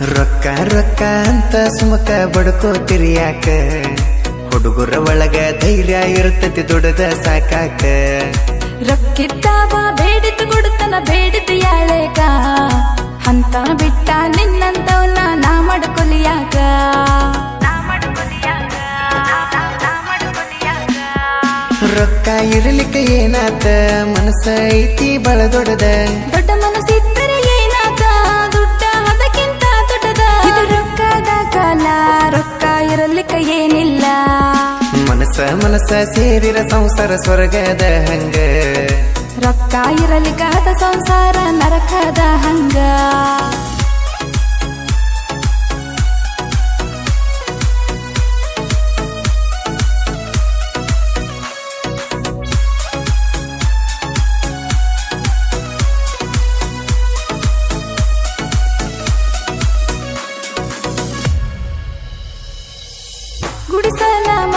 ರೊಕ್ಕ ರೊಕ್ಕ ಅಂತ ಸುಮಕ ಬಡ್ಕೋತಿರಿ ಯಾಕ? ಹುಡುಗರ ಒಳಗ ಧೈರ್ಯ ಇರ್ತತಿ ದುಡದ ಸಾಕಾಕ. ರೊಕ್ಕಿದ್ದಾವ ಬೇಡಿತು ಗುಡುತನ ಬೇಡಿತು ಯಾಳೆಗ ಅಂತ ಬಿಟ್ಟ ನಿನ್ನಂತವನ್ನ ನಾ ಮಾಡ್ಕೊಲಿಯಾಗ ರೊಕ್ಕ ಇರಲಿಕ್ಕೆ ಏನಾತ? ಮನಸ್ಸ ಐತಿ ಬಳ ಮನಸ್ಸ ಮನಸ್ಸ ಸೇರಿರ ಸಂಸಾರ ಸ್ವರ್ಗದ ಹಂಗ ರೊಕ್ಕ ಇರಲಿಕ್ಕಾದ ಸಂಸಾರ ನರಕದ ಹಂಗ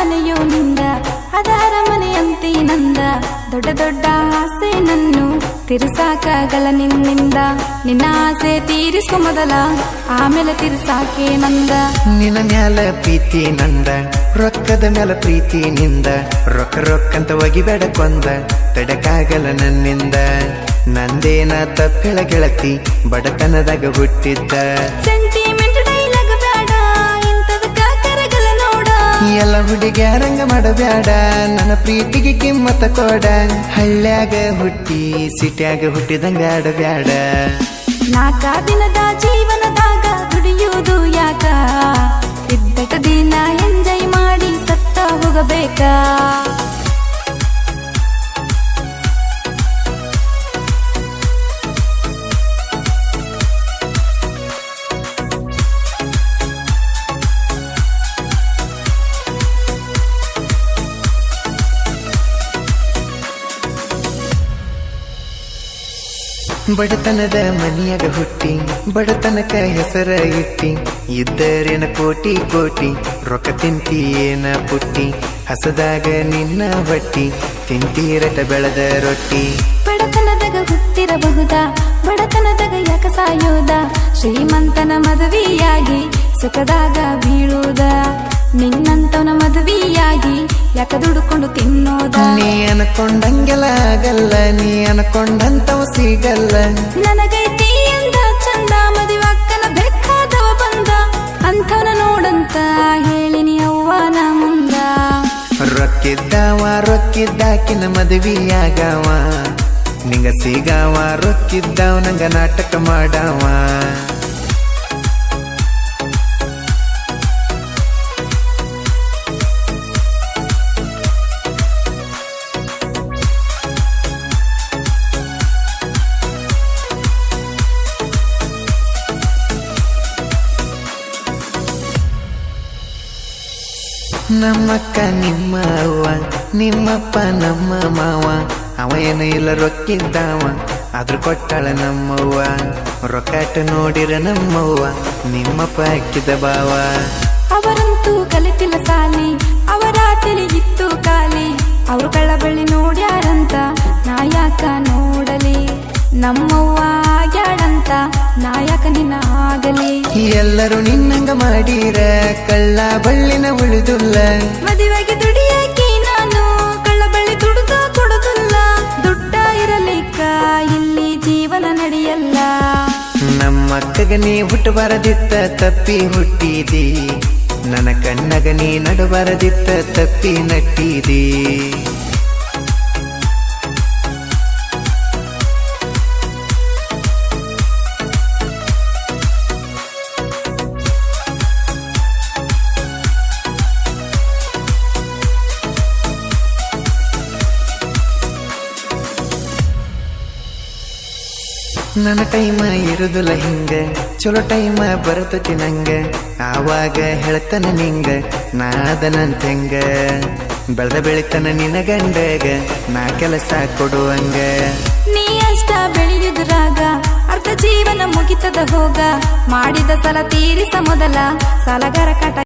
ಮನೆಯು ನಿಂದ ಅದರ ಮನೆಯಂತೆ ನಂದ. ದೊಡ್ಡ ದೊಡ್ಡ ಆಸೆ ನನ್ನು ತಿರ್ಸಾಕಾಗಲ್ಲ ನಿನ್ನಿಂದ. ನಿನ್ನ ಆಸೆ ತೀರಿಸೋ ಮೊದಲ ಆಮೇಲೆ ತಿರ್ಸಾಕೆ ನಂದ. ನಿನ್ನ ಮ್ಯಾಲ ಪ್ರೀತಿ ನಂದ ರೊಕ್ಕದ ಮ್ಯಾಲ ಪ್ರೀತಿ ನಿಂದ. ರೊಕ್ಕ ರೊಕ್ಕಂತ ಒಗಿಬೇಡ ಕೊಂದ ತಡಕಾಗಲ್ಲ ನನ್ನಿಂದ. ನಂದೇನ ತಪ್ಪೆಳ ಗೆಳತಿ ಬಡತನದಾಗ ಹುಟ್ಟಿದ್ದ. ನೋಡ ಎಲ್ಲ ಹುಡುಗ್ಯಾರಂಗ ಮಾಡಬ್ಯಾಡ. ನನ್ನ ಪ್ರೀತಿಗೆ ಕಿಮ್ಮತ್ತ ಕೊಡ. ಹಳ್ಳ್ಯಾಗ ಹುಟ್ಟಿ, ಸಿಟ್ಯಾಗ ಹುಟ್ಟಿದಂಗ ಆಡಬ್ಯಾಡ. ನಾಕ ದಿನದ ಜೀವನದಾಗ ದುಡಿಯುವುದು ಯಾಕ? ಇದ್ದಟ ದಿನ ಎಂಜಾಯ್ ಮಾಡಿ ಸತ್ತ ಹೋಗಬೇಕಾ? ಬಡತನದ ಮನಿಯಾಗ ಹುಟ್ಟಿ ಬಡತನಕ ಹೆಸರ ಇಟ್ಟಿ, ಇದ್ದರೇನ ಕೋಟಿ ಕೋಟಿ, ರೊಕ್ಕ ಏನ ಪುಟ್ಟಿ, ಹಸದಾಗ ನಿನ್ನ ಬಟ್ಟಿ ತಿಂತೀರಟ ಬೆಳೆದ ರೊಟ್ಟಿ. ಬಡತನದಾಗ ಹುಟ್ಟಿರಬಹುದಾ, ಬಡತನದಾಗ ಯಾಕ ಸಾಯೋದ, ಶ್ರೀಮಂತನ ಮದುವೆಯಾಗಿ ಸುಖದಾಗ ಬೀಳುವುದ ಯಾಕ ದುಡುಕೊಂಡು ತಿನ್ನೋದ? ನೀ ಅನ್ಕೊಂಡಂಗೆಲ್ಲ ಆಗಲ್ಲ ನೀ ಅನ್ಕೊಂಡಂತವ ಸಿಗಲ್ಲ. ನನಗೈತಿ ಎಂದ ಚಂದ ಮದುವಕ್ಕನ ಬೆಕ್ಕಾದವ ಬಂದ. ಅಂಥವನ ನೋಡಂತ ಹೇಳಿನಿ ಅವ್ವನ ಮುಂದ. ರೊಕ್ಕಿದ್ದಾವ ರೊಕ್ಕಿದ್ದಾಕಿನ ಮದುವೆಯಾಗವ. ನಿಂಗ ಸಿಗಾವ ರೊಕ್ಕಿದ್ದಾವ ನಂಗ ನಾಟಕ ಮಾಡವ. ನಮ್ಮಕ್ಕ ನಿಮ್ಮ ಅವ್ವ ನಿಮ್ಮಪ್ಪ ನಮ್ಮ ಮಾವ. ಅವ ಏನು ಇಲ್ಲ ರೊಕ್ಕಿದ್ದಾವ, ಆದ್ರೂ ಕೊಟ್ಟಾಳ ನಮ್ಮವ್ವ. ರೊಕ್ಕಾಟ ನೋಡಿರ ನಮ್ಮವ್ವ ನಿಮ್ಮಪ್ಪ ಹಾಕಿದ ಬಾವ ಅವರಂತೂ ಕಲಿತಿಲ್ಲ ಸಾಲಿ, ಅವರ ತಿಳಿಗಿತ್ತು ಆಗಲಿ. ಎಲ್ಲರೂ ನಿನ್ನಂಗ ಮಾಡಿರ ಕಳ್ಳ ಬಳ್ಳಿನ ಉಳಿದುಲ್ಲ. ಮದುವೆಗೆ ದುಡಿಯಾಕಿ ನಾನು ಕಳ್ಳಬಳ್ಳಿ ದುಡುಕ ಕೊಡುದಿಲ್ಲ. ದುಡ್ಡ ಇರಲಿಕ್ಕ ಇಲ್ಲಿ ಜೀವನ ನಡೆಯಲ್ಲ. ನಮ್ಮಕ್ಕಗ ನೀ ಹುಟ್ಟಬಾರದಿತ್ತ ತಪ್ಪಿ ಹುಟ್ಟಿದಿ. ನನ್ನ ಕಣ್ಣಗ ನೀ ನಡಬಾರದಿತ್ತ ತಪ್ಪಿ ನಟ್ಟಿದಿ. ನನ್ನ ಟೈಮ ಇರುದಿಲ್ಲ ಹಿಂಗ. ಚಲೋ ಟೈಮ ಬರ್ತತಿ ನಂಗ. ಆವಾಗ ಹೇಳ್ತಾನೆ ನಿಂಗ ನಾದನಂತ ಹೆಂಗ ಬೆಳೆದ ಬೆಳಿತಾನ ನಿನ್ನ ಗಂಡಗ ನಾ ಕೆಲಸ ಕೊಡುವಂಗ ನೀ ಅಷ್ಟ ಬೆಳೆಯುದ್ರಾಗ, ಅರ್ಧ ಜೀವನ ಮುಗಿತದ ಹೋಗ. ಮಾಡಿದ ಸಲ ತೀರಿಸ ಮೊದಲ, ಸಾಲಗಾರ ಕಾಟ